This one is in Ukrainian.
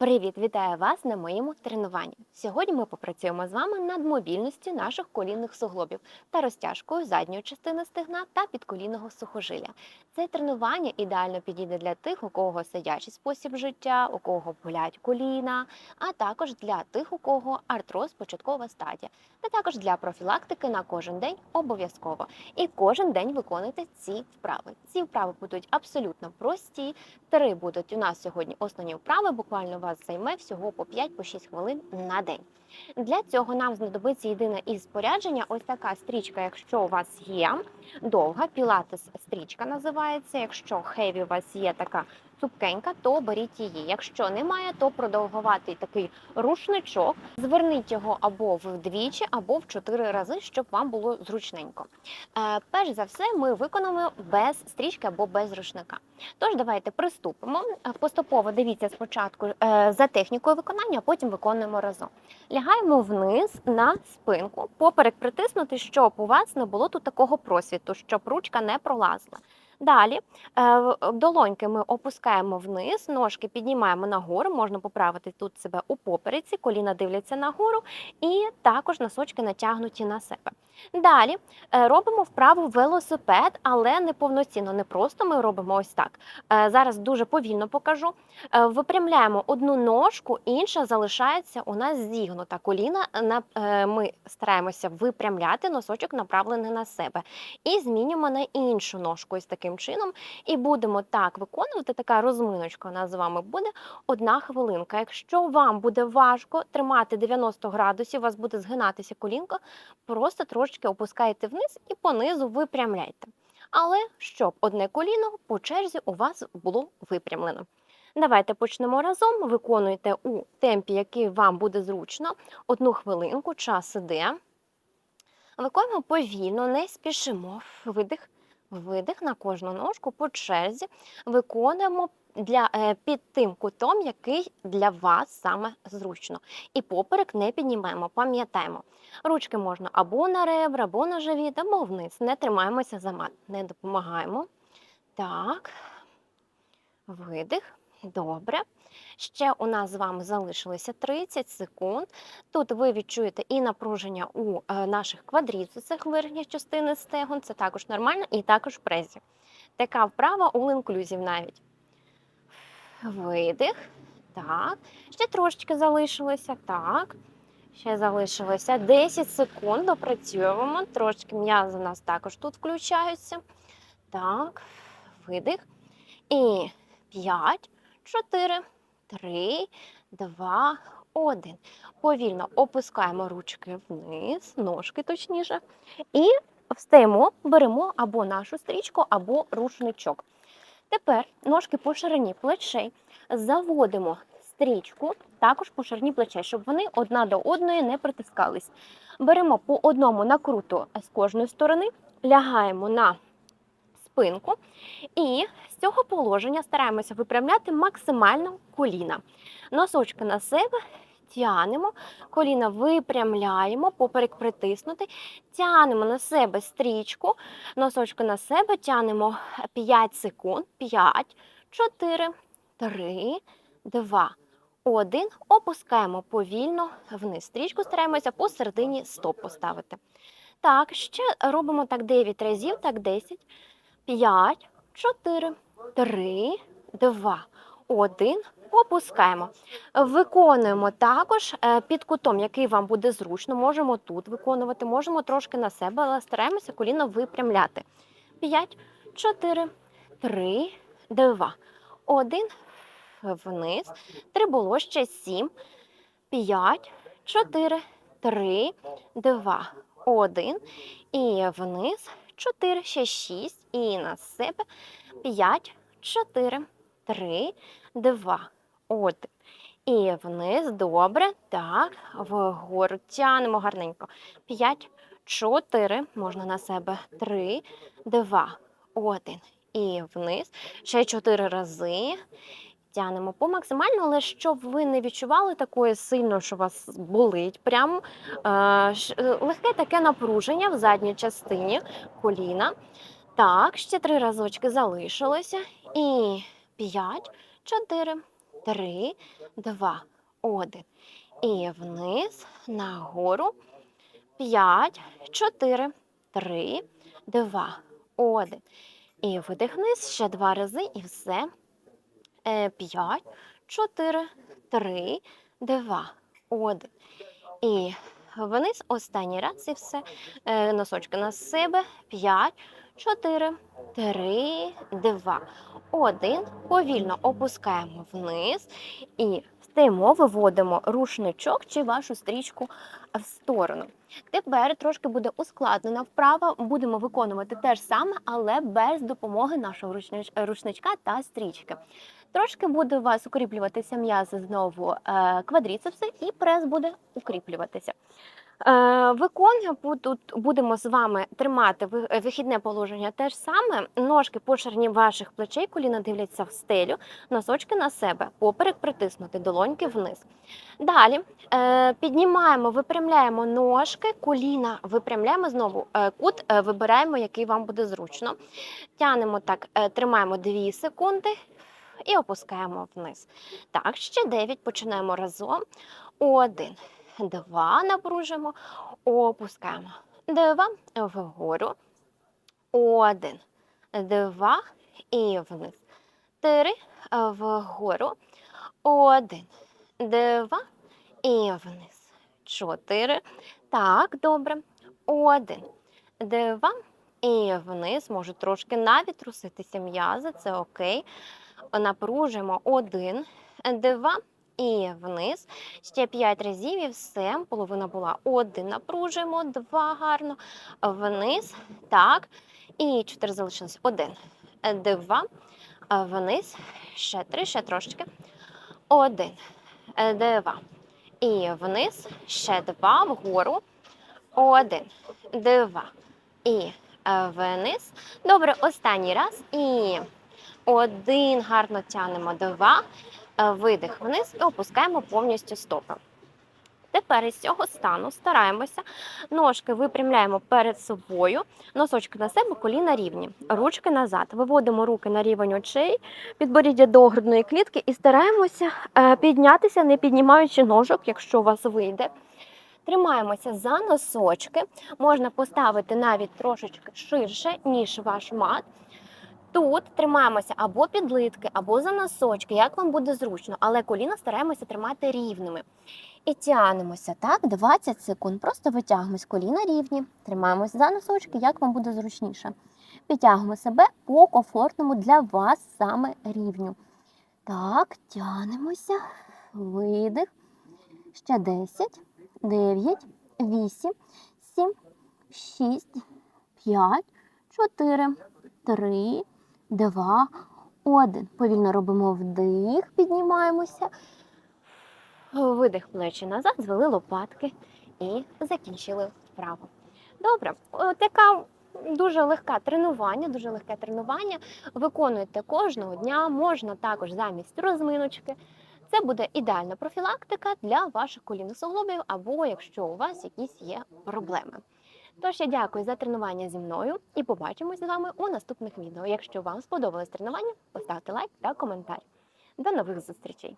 Привіт, вітаю вас на моєму тренуванні. Сьогодні ми попрацюємо з вами над мобільністю наших колінних суглобів та розтяжкою задньої частини стегна та підколінного сухожилля. Це тренування ідеально підійде для тих, у кого сидячий спосіб життя, у кого болять коліна, а також для тих, у кого артроз початкова стадія, та також для профілактики на кожен день обов'язково. І кожен день виконуйте ці вправи. Ці вправи будуть абсолютно прості. Три будуть у нас сьогодні основні вправи. Буквально вас займе всього по 5-6 хвилин на день. Для цього нам знадобиться єдине із спорядження. Ось така стрічка, якщо у вас є довга, пілатес стрічка називається. Якщо хеві у вас є така цупкенька, то беріть її. Якщо немає, то продовгуватий такий рушничок. Зверніть його або вдвічі, або в чотири рази, щоб вам було зручненько. Е, перш за все, ми виконаємо без стрічки або без рушника. Тож давайте приступимо. Е, Поступово дивіться спочатку е, за технікою виконання, а потім виконуємо разом. Лягаємо вниз на спинку, поперек притиснути, щоб у вас не було тут такого просвіту, щоб ручка не пролазила. Далі е, долоньки ми опускаємо вниз, ножки піднімаємо нагору, можна поправити тут себе у попереці, коліна дивляться нагору, і також носочки натягнуті на себе. Далі е, робимо вправу велосипед, але не повноцінно, не просто ми робимо ось так. Е, Зараз дуже повільно покажу. Е, Випрямляємо одну ножку, інша залишається у нас зігнута. Коліна ми стараємося випрямляти, носочок направлений на себе. І змінюємо на іншу ножку ось таким чином. І будемо так виконувати. Така розминочка у нас з вами буде одна хвилинка. Якщо вам буде важко тримати 90 градусів, у вас буде згинатися колінко, просто трошечки опускайте вниз і понизу випрямляйте. Але щоб одне коліно по черзі у вас було випрямлено. Давайте почнемо разом. Виконуйте у темпі, який вам буде зручно. Одну хвилинку, час іде. Виконуємо повільно, не спішимо. Видих, видих на кожну ножку по черзі. Виконуємо для, е, під тим кутом, який для вас саме зручно. І поперек не піднімаємо, пам'ятаємо. Ручки можна або на ребра, або на живіт, або вниз. Не тримаємося за мат, не допомагаємо. Так, видих. Добре. Ще у нас з вами залишилося 30 секунд. Тут ви відчуєте і напруження у е, наших квадріцепсах верхньої частини стегон, це також нормально, і також презі. Така вправа у інклюзів навіть. Видих. Так. Ще трошечки залишилося. Так. Ще залишилося 10 секунд. Допрацьовуємо. Трошки м'язи у нас також тут включаються. Так. Видих. І 5, 4, 3, 2, 1. Повільно опускаємо ручки вниз, ножки точніше. І встаємо, беремо або нашу стрічку, або рушничок. Тепер ножки по ширині плечей заводимо стрічку також по ширині плечей, щоб вони одна до одної не притискались. Беремо по одному накруту з кожної сторони, лягаємо на спинку і з цього положення стараємося випрямляти максимально коліна. Носочки на себе тянемо, коліна випрямляємо, поперек притиснути, тянемо на себе стрічку, носочки на себе тянемо 5 секунд. 5, 4, 3, 2, 1. Опускаємо повільно вниз. Стрічку стараємося посередині стоп поставити. Так, ще робимо так 9 разів, так 10. 5, 4, 3, 2, 1. Опускаємо. Виконуємо також е, під кутом, який вам буде зручно. Можемо тут виконувати, можемо трошки на себе, але стараємося коліно випрямляти. 5, 4, 3, 2, 1. Вниз. Три було ще 7, 5, 4, 3, 2, 1. І вниз. 4, ще 6. І на себе. 5, 4, 3, 2, 1. І вниз. Добре. Так. Вгору тянемо гарненько. 5, 4. Можна на себе. 3, 2, 1. І вниз. Ще 4 рази. Тянемо по максимально, але щоб ви не відчували такої сильно, що вас болить. Прям е, е, легке таке напруження в задній частині коліна. Так, ще три разочки залишилося. І 5, 4, три, два, один. І вниз, нагору. П'ять, чотири, три, два, один. І видих ще два рази, і все. Е, П'ять, чотири, три, два, один. І вниз останній раз і все. Е, Носочки на себе. П'ять, чотири, три, два, один. Повільно опускаємо вниз і стоїмо, виводимо рушничок чи вашу стрічку в сторону. Тепер трошки буде ускладнена вправа. Будемо виконувати те ж саме, але без допомоги нашого рушничка та стрічки. Трошки буде у вас укріплюватися м'язи знову е, квадріцепси, і прес буде укріплюватися. Е, тут будемо з вами тримати вихідне положення те ж саме. Ножки по ширині ваших плечей, коліна дивляться в стелю, носочки на себе, поперек притиснути, долоньки вниз. Далі е, піднімаємо, випрямляємо ножки, коліна випрямляємо знову. е, Кут вибираємо, який вам буде зручно. Тянемо так, тримаємо 2 секунди і опускаємо вниз. Так, ще 9. Починаємо разом. Один, два, напружимо, опускаємо. Два, вгору. Один, два і вниз. Три, вгору. Один, два і вниз. Чотири. Так, добре. Один, два і вниз. Можуть трошки навіть труситися м'язи, це окей. Напружимо. Один, два і вниз. Ще п'ять разів і все. Половина була. Один напружуємо, два гарно. Вниз. Так. І чотири залишилось. Один, два. Вниз. Ще три, ще трошечки. Один, два. І вниз. Ще два. Вгору. Один, два. І вниз. Добре, останній раз. І один. Гарно тянемо. Два. Е, Видих вниз і опускаємо повністю стопи. Тепер із цього стану стараємося. Ножки випрямляємо перед собою, носочки на себе, коліна рівні, ручки назад. Виводимо руки на рівень очей, підборіддя до грудної клітки і стараємося е, піднятися, не піднімаючи ножок, якщо у вас вийде. Тримаємося за носочки. Можна поставити навіть трошечки ширше, ніж ваш мат. Тут тримаємося або під литки, або за носочки, як вам буде зручно, але коліна стараємося тримати рівними. І тягнемося так 20 секунд. Просто витягуємось коліна рівні, тримаємося за носочки, як вам буде зручніше. Підтягуємо себе по комфортному для вас саме рівню. Так, тягнемося. Видих. Ще 10, 9, 8, 7, 6, 5, 4, 3, 2, 1. Повільно робимо вдих, піднімаємося. Видих плечі назад, звели лопатки і закінчили вправу. Добре, така дуже легка тренування, дуже легке тренування. Виконуйте кожного дня, можна також замість розминочки. Це буде ідеальна профілактика для ваших колінних суглобів або якщо у вас якісь є проблеми. Тож я дякую за тренування зі мною і побачимось з вами у наступних відео. Якщо вам сподобалось тренування, поставте лайк та коментар. До нових зустрічей!